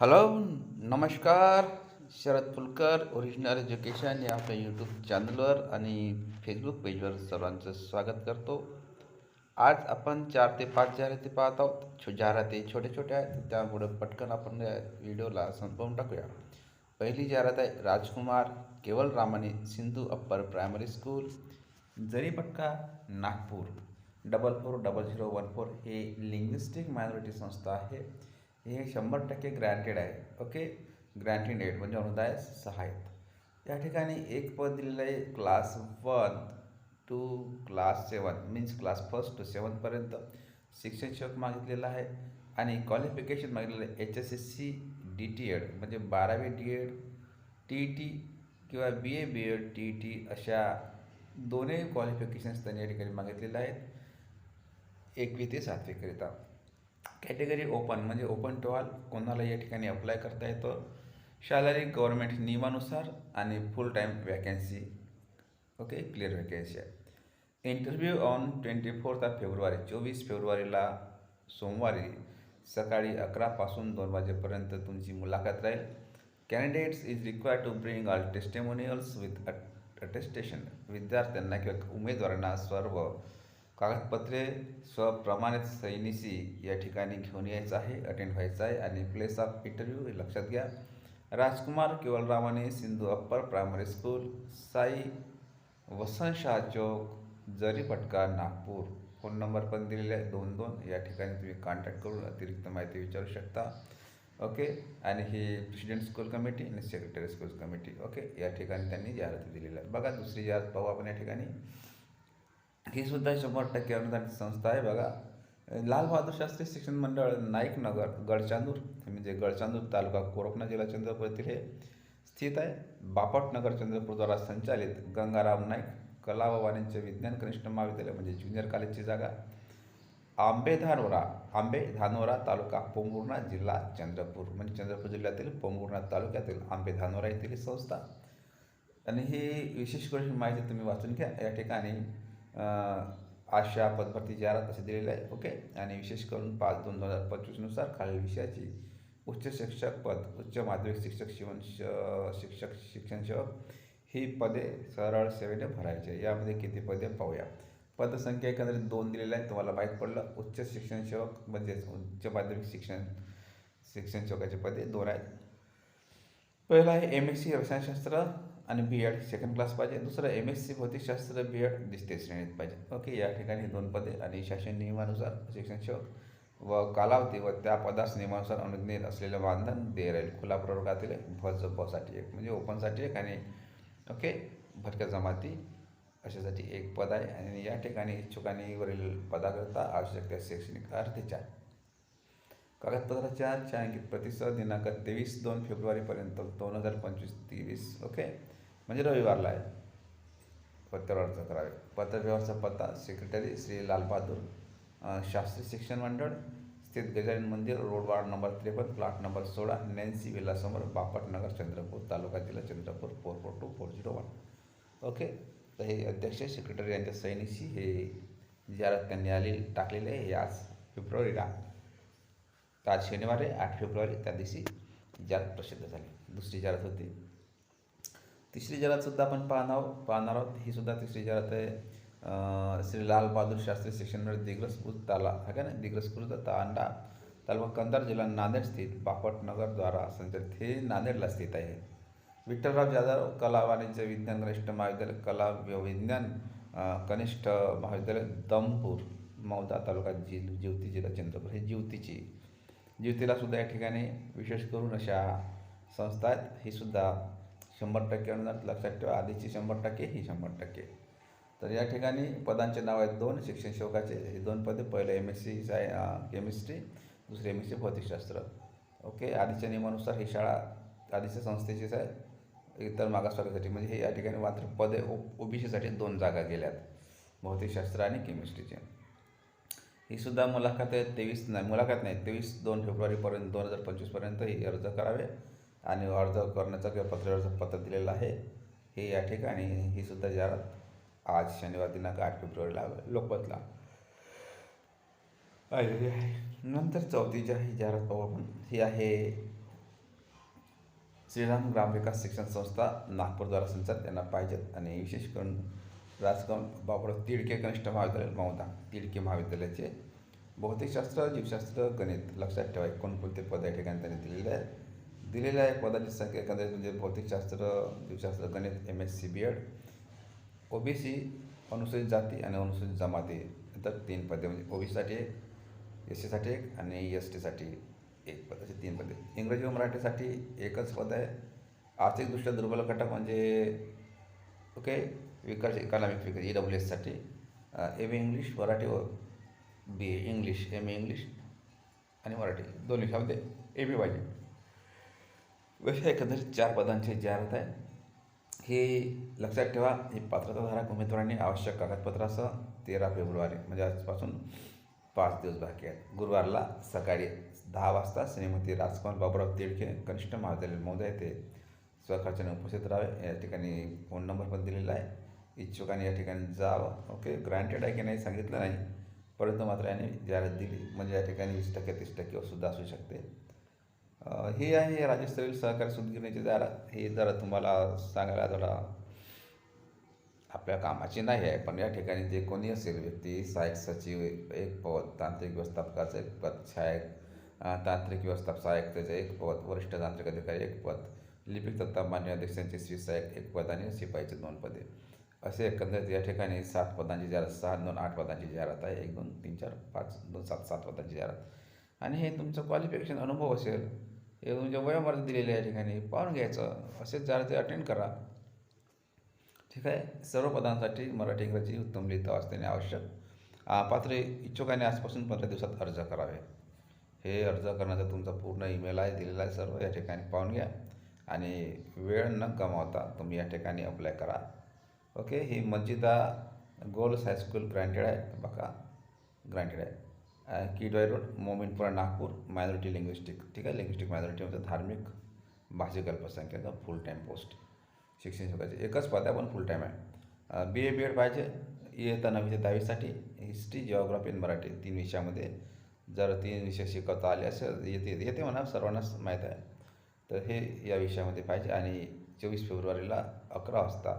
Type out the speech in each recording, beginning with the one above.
Hello नमस्कार. Sharad Phulkar original education या आपल्या यूट्यूब चॅनलवर आणि फेसबुक पेजवर सर्वांचं स्वागत करतो. आज आपण चार ते पाच जाहिराती पाहत आहोत. छो जाहिराती छोट्या छोट्या आहेत त्यामुळे पटकन आपण या व्हिडिओला संपवून टाकूया. पहिली जाहिरात आहे राजकुमार केवल रामाने Sindhu upper primary school Jaripatka Nagpur. Double four double zero one four हे लिंग्विस्टिक मायनॉरिटी संस्था आहे. हे शंभर टक्के ग्रँटेड आहे. ओके ग्रँटेड एड म्हणजे अनुदाय सहाय्यत. या ठिकाणी एक पद दिलेलं आहे class one two class seven means class first two सेवनपर्यंत शिक्षण शिक्षक मागितलेलं आहे. आणि क्वालिफिकेशन मागितलेलं आहे. H S S C D T Ed म्हणजे बारावी डी एड टी टी किंवा B A B Ed T E T अशा दोन्ही क्वालिफिकेशन्स त्यांनी या ठिकाणी मागितलेले आहेत. एकवी ते सातवीकरिता. कॅटेगरी ओपन म्हणजे ओपन टू ऑल कोणाला या ठिकाणी अप्लाय करता येतं? सॅलरी गव्हर्मेंट नियमानुसार आणि full time vacancy okay clear vacancy आहे. Interview on twenty fourth of February चोवीस फेब्रुवारीला सोमवारी सकाळी अकरापासून दोन वाजेपर्यंत तुमची मुलाखत राहील. Candidates is require to bring all testimonials with attestation विद्यार्थ्यांना किंवा उमेदवारांना सर्व कागदपत्रे स्वप्रमाणित सैनिसी या ठिकाणी घेऊन यायचं आहे अटेंड व्हायचं आहे आणि प्लेस ऑफ इंटरव्ह्यू हे लक्षात घ्या. Rajkumar Kewalramani Sindhu upper primary school Sai Vasantshah चौक जरीपटका नागपूर. फोन नंबर पण दिलेले आहे दोन दोन. या ठिकाणी तुम्ही कॉन्टॅक्ट करून अतिरिक्त माहिती विचारू शकता. ओके आणि ही प्रेसिडेंट स्कूल कमिटी आणि सेक्रेटरी स्कूल कमिटी ओके या ठिकाणी त्यांनी जाहिरात दिलेली आहे. बघा दुसरी जाहिरात पाहू आपण या ठिकाणी. ही सुद्धा शंभर टक्के अनुदानित संस्था आहे बघा. लाल बहादूर शास्त्री शिक्षण मंडळ नाईक नगर गडचांदूर म्हणजे गडचांदूर तालुका कोरकणा जिल्हा चंद्रपूर येथील हे स्थित आहे. बापटनगर चंद्रपूरद्वारा संचालित गंगाराम नाईक कला व वाणिज्य विज्ञान कनिष्ठ महाविद्यालय म्हणजे ज्युनियर कॉलेजची जागा. आंबे धानोरा आंबे धानोरा तालुका पोंगुर्णा जिल्हा चंद्रपूर म्हणजे चंद्रपूर जिल्ह्यातील पोंगुर्णा तालुक्यातील आंबे धानोरा येथील संस्था. आणि ही विशेष करून माहिती तुम्ही वाचून घ्या. या ठिकाणी आशा पदभरती जाहिरात असे दिलेले आहे ओके? आणि विशेष करून पाच दोन दोन हजार पंचवीसनुसार खालील विषयाची उच्च शिक्षक पद उच्च माध्यमिक शिक्षक शिवण शिक्षक शिक्षण सेवक ही पदे सरळ सेवेने भरायचे यामध्ये किती पदे पाहूया. पदसंख्या एकंदरीत दोन दिलेलं आहे तुम्हाला माहीत पडलं. उच्च शिक्षण सेवक म्हणजेच उच्च माध्यमिक शिक्षण शिक्षण सेवकाचे पदे दोन आहेत. पहिलं आहे एम एस सी रसायनशास्त्र आणि बी एड सेकंड क्लास पाहिजे. दुसरं एम एस सी भौतिकशास्त्र बी एड दिसते श्रेणीत पाहिजे. ओके या ठिकाणी दोन पदे आणि शासन नियमानुसार शिक्षण सेवक व कालावधी व त्या पदास नियमानुसार अनुज्ञेत असलेलं मानधन दे राहील. खुला प्रवर्गातील भज बसाठी एक म्हणजे ओपनसाठी एक आणि ओके भटक्या जमाती अशासाठी एक पद आहे. आणि या ठिकाणी इच्छुकांनी वरील पदाकरता आवश्यक शैक्षणिक अर्धेच्या कागदपत्राच्या छायांकित प्रतिसाद दिनांक तेवीस दोन फेब्रुवारीपर्यंत दोन हजार पंचवीस तेवीस ओके. म्हणजे रविवारला आहे. पत्रावर अर्ज करावे पत्रव्यवहारचा पत्ता सेक्रेटरी श्री लालबहादूर शास्त्री शिक्षण मंडळ स्थित गजानन मंदिर रोड वार्ड नंबर त्रेपन्न प्लॉट नंबर सोळा नॅन्सी विलासमोर बापटनगर चंद्रपूर तालुका जिल्हा Chandrapur four four two four zero one. Okay? तर हे अध्यक्ष सेक्रेटरी यांच्या सैनिशी हे जाहिरात त्यांनी आले टाकलेले आहे. आज फेब्रुवारीला तर आज शनिवारी आठ फेब्रुवारी त्या दिवशी जाहिरात प्रसिद्ध झाली. दुसरी जाहिरात होती. तिसरी जलातसुद्धा आपण पाहणार पाहणार आहोत. ही सुद्धा तिसरी जलात आहे. श्री लाल बहादूर शास्त्री शिक्षण दिग्रसपूर ताला है का ना दिग्रसपूर तांडा. तालुका कंधार जिल्हा नांदेड स्थित बापटनगरद्वारा संचलित हे नांदेडला स्थित आहे. विठ्ठलराव जाधव कला वाणिज्य विज्ञान कनिष्ठ महाविद्यालय कला विज्ञान कनिष्ठ महाविद्यालय दमपूर मौदा तालुका जि ज्योती जिल्हा चंद्रपूर. हे ज्योतीची ज्योतीला सुद्धा या ठिकाणी विशेष करून अशा संस्था आहेत. ही सुद्धा शंभर टक्के अनुदान लक्षात ठेवा आधीची शंभर टक्के ही शंभर टक्के. तर या ठिकाणी पदांचे नाव आहेत दोन शिक्षण सेवकाचे हे दोन पदे. पहिले एम एस सी साय केमिस्ट्री दुसरे एम एस सी भौतिकशास्त्र. ओके आधीच्या नियमानुसार ही शाळा आधीच्या संस्थेचीच आहे. इतर मागासवर्गासाठी म्हणजे हे या ठिकाणी मात्र पदे ओ ओबीसीसाठी दोन जागा गेल्यात भौतिकशास्त्र आणि केमिस्ट्रीचे ही सुद्धा मुलाखत आहे तेवीस नाही मुलाखत नाही तेवीस दोन फेब्रुवारीपर्यंत दोन हजार पंचवीसपर्यंत ही अर्ज करावे. आणि अर्ज करण्याचा किंवा पत्र पत्र दिलेलं आहे हे या ठिकाणी ही सुद्धा जाहिरात आज शनिवार दिनांक आठ फेब्रुवारीला लोकमतला. आहे. नंतर चौथी जी आहे जाहिरात पाहू आपण. ही आहे श्रीराम ग्रामविकास शिक्षण संस्था नागपूरद्वारा संचालित त्यांना पाहिजेत. आणि विशेष करून राजगाव बाबुराव तिडके कनिष्ठ महाविद्यालय मौदा तिडके महाविद्यालयाचे भौतिकशास्त्र जीवशास्त्र गणित लक्षात ठेवा. एकोणकोणते पद या ठिकाणी त्यांनी दिलेले आहे दिलेल्या आहे पदाची संख्या एकंदरीत म्हणजे भौतिकशास्त्र जीवशास्त्र गणित M S C B Ed O B C अनुसूचित जाती आणि अनुसूचित जमाती नंतर तीन पदे म्हणजे ओबीसीसाठी एक एस सीसाठी एक आणि एस टीसाठी एक पद असे तीन पदे. इंग्रजी व मराठीसाठी एकच पद आहे. आर्थिकदृष्ट्या दुर्बल घटक म्हणजे ओके विकास इकॉनॉमिक विकास ई डब्ल्यू एससाठी एम ए इंग्लिश मराठी व B A English M A English आणि मराठी. दोन्ही शब्द ए बी पाहिजे व्यवसाय एकंदरीत चार पदांची जाहिरात आहे हे लक्षात ठेवा ही पात्रताधारक उमेदवारांनी आवश्यक कागदपत्रासह तेरा फेब्रुवारी म्हणजे आजपासून पाच दिवस बाकी आहेत. गुरुवारला सकाळी दहा वाजता श्रीमती राजकुमार बाबुराव तिडके कनिष्ठ महाविद्यालय महोदय ते स्वखर्चाने उपस्थित राहावे. या ठिकाणी फोन नंबर पण दिलेला आहे. इच्छुकाने या ठिकाणी जावं. ओके? ग्रँटेड आहे की नाही सांगितलं नाही. परंतु मात्र याने जाहिरात दिली. म्हणजे या ठिकाणी वीस टक्के तीस टक्के सुद्धा असू शकते. हे आहे राज्यस्तरीय सहकारी सूतगिरणीची जरा हे जरा तुम्हाला सांगायला जरा आपल्या कामाची नाही आहे पण या ठिकाणी जे कोणी असेल व्यक्ती सहाय्यक सचिव एक पद तांत्रिक व्यवस्थापकाचं एक पद सहाय्यक अ, तांत्रिक व्यवस्थापक त्याचं एक पद वरिष्ठ तांत्रिक अधिकारी एक पद लिपिक तत्ता मान्य अध्यक्षांचे श्री सहाय्यक एक पद आणि शिपाईचे दोन पदे. असे एकंदरीत या ठिकाणी सात पदांची जाहिरात सहा दोन आठ पदांची जाहिरात आहे एक दोन तीन चार पाच दोन सात सात पदांची जाहिरात. आणि हे तुमचं क्वालिफिकेशन अनुभव असेल हे तुमच्या वयोमर्यादा दिलेली आहे या ठिकाणी. पाहून घ्यायचं. असेच जाहिराती अटेंड करा. ठीक आहे? सर्व पदांसाठी मराठी इंग्रजी उत्तम लिहिता वाचताने आवश्यक. पात्र इच्छुकाने आजपासून पंधरा दिवसात अर्ज करावे. हे अर्ज करण्याचा तुमचा पूर्ण ईमेल आहे दिलेला आहे सर्व. या ठिकाणी पाहून घ्या. आणि वेळ न गमावता तुम्ही या ठिकाणी अप्लाय करा. ओके? ही मस्जिदा गोल्स हायस्कूल ग्रँटेड आहे. बघा. ग्रँटेड आहे. Kidwai road Mominpura Nagpur minority linguistic ठीक आहे लिंग्विस्टिक मायनॉरिटीमध्ये धार्मिक भाषिक अल्पसंख्याक फुल टाईम पोस्ट शिक्षण शिकायचे एकच पद आहे पण फुल टाईम आहे बी ए बी एड पाहिजे इयत्ता नवी ते दहावीसाठी हिस्ट्री जिओग्राफी आणि मराठी तीन विषयामध्ये जर तीन विषय शिकवता आले असं येते येते म्हणा सर्वांनाच माहीत आहे तर हे या विषयामध्ये पाहिजे आणि चोवीस फेब्रुवारीला अकरा वाजता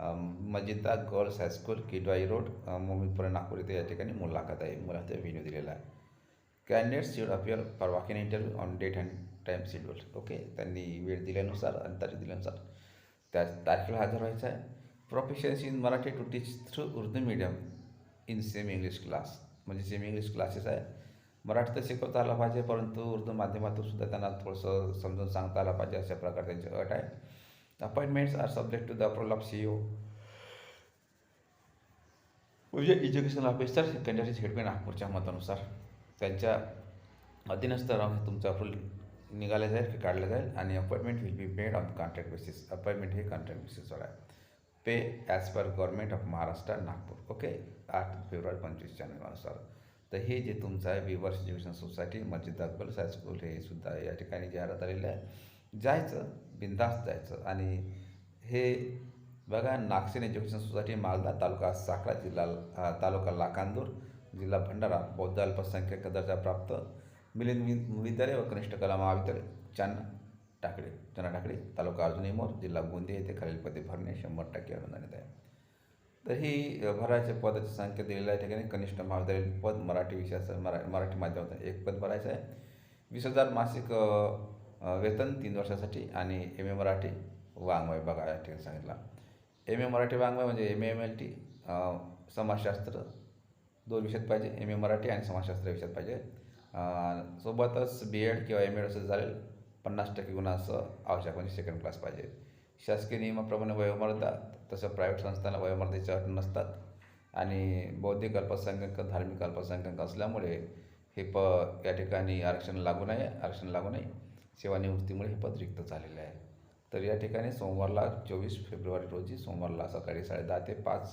Majida girls high school Kidwai road. Mohammadpura Nagpur इथे या ठिकाणी मुलाखत आहे. मुलाखत व्हिडिओ दिलेला आहे. Candidates should appear for walk in interview on date and time schedule okay त्यांनी वेळ दिल्यानुसार आणि तारीख दिल्यानुसार. त्या तारखेला हजर व्हायचं आहे. Professions in Marathi to teach through Urdu medium in same English class म्हणजे सेम इंग्लिश क्लासेस आहे. मराठी तर शिकवता आला पाहिजे परंतु उर्दू माध्यमातून सुद्धा त्यांना थोडंसं समजून सांगता आलं पाहिजे अशा प्रकारे त्यांची अट आहे. Appointments are subject to the the approval C O म्हणजे एज्युकेशन ऑफिसर सेकंडरी झेडपी नागपूरच्या मतानुसार त्यांच्या अधीनस्थ राहून तुमचं फुल निघालं जाईल की काढलं जाईल आणि appointment will be made on contract basis appointment हे कॉन्ट्रॅक्ट बेसिसवर आहे. Pay as per government of Maharashtra Nagpur okay आठ फेब्रुवारी पंचवीसच्या नियमानुसार तर हे जे तुमचं आहे विवर्स एज्युकेशन सोसायटी मस्जिद अकबल हायस्कूल हे सुद्धा या ठिकाणी जाहिरात आलेलं आहे. जायचं बिंदास्त जायचं. आणि हे बघा नागसेन एज्युकेशन सोसायटी मालदा तालुका साखळा जिल्हा तालुका लाखांदूर जिल्हा भंडारा बौद्ध अल्पसंख्याक दर्जा प्राप्त मिलिंद विद्यालय व कनिष्ठ कला महाविद्यालय चांना टाकडे चना टाकडे तालुका अर्जुनी मोर जिल्हा गोंदिया येथे खालील पदे भरणे शंभर टक्के अनुदानित आहे. तर ही भरायच्या पदाची संख्या दिलेल्या आहे ठिकाणी. कनिष्ठ महाविद्यालय पद मराठी विषयाचं मरा मराठी माध्यमातून एक पद भरायचं आहे. वीस हजार मासिक वेतन तीन वर्षासाठी आणि एम ए मराठी वाङ्मय. बघा या ठिकाणी सांगितला. एम ए मराठी वाङ्मय म्हणजे M A M L T समाजशास्त्र दोन विषयात पाहिजे. एम ए मराठी आणि समाजशास्त्र विषयात पाहिजे. सोबतच बी एड किंवा एम एड असं झालेल पन्नास टक्के गुणाचं आवश्यक म्हणजे सेकंड क्लास पाहिजे. शासकीय नियमाप्रमाणे वयोमर्यादा तसं प्रायव्हेट संस्थांना वयोमर्यादेच्या अट नसतात. आणि बौद्धिक अल्पसंख्याक धार्मिक अल्पसंख्याक असल्यामुळे हे प या ठिकाणी आरक्षण लागू नाही आरक्षण लागू नाही सेवानिवृत्तीमुळे हे पद रिक्त झालेले आहे. तर या ठिकाणी सोमवारला चोवीस फेब्रुवारी रोजी सोमवारला सकाळी साडेदहा ते पाच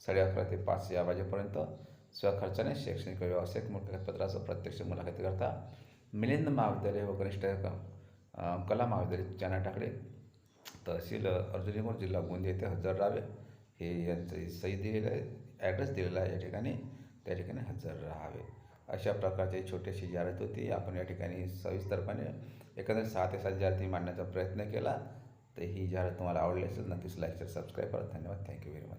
साडे अकरा ते पाच या वाजेपर्यंत स्वखर्चाने शैक्षणिक व्यावसायिक मुलाखतपत्राचं प्रत्यक्ष मुलाखतीकरता मिलिंद महाविद्यालय व कनिष्ठ कला महाविद्यालय चाना टाकडे तहसील अर्जुनीमोर जिल्हा गोंदिया येथे हजर राहावे. हे यांचं सही दिलेलं आहे ॲड्रेस दिलेला आहे या ठिकाणी. त्या ठिकाणी हजर राहावे. अशा प्रकारची छोटीशी जाहिरात होती. आपण या ठिकाणी सविस्तरपणे एकंदरीत सहा ते सात जाहिराती मांडण्याचा प्रयत्न केला. तर ही जाहिरात तुम्हाला आवडली असेल नक्कीच लाईक सबस्क्राईब करा. धन्यवाद. Thank you very much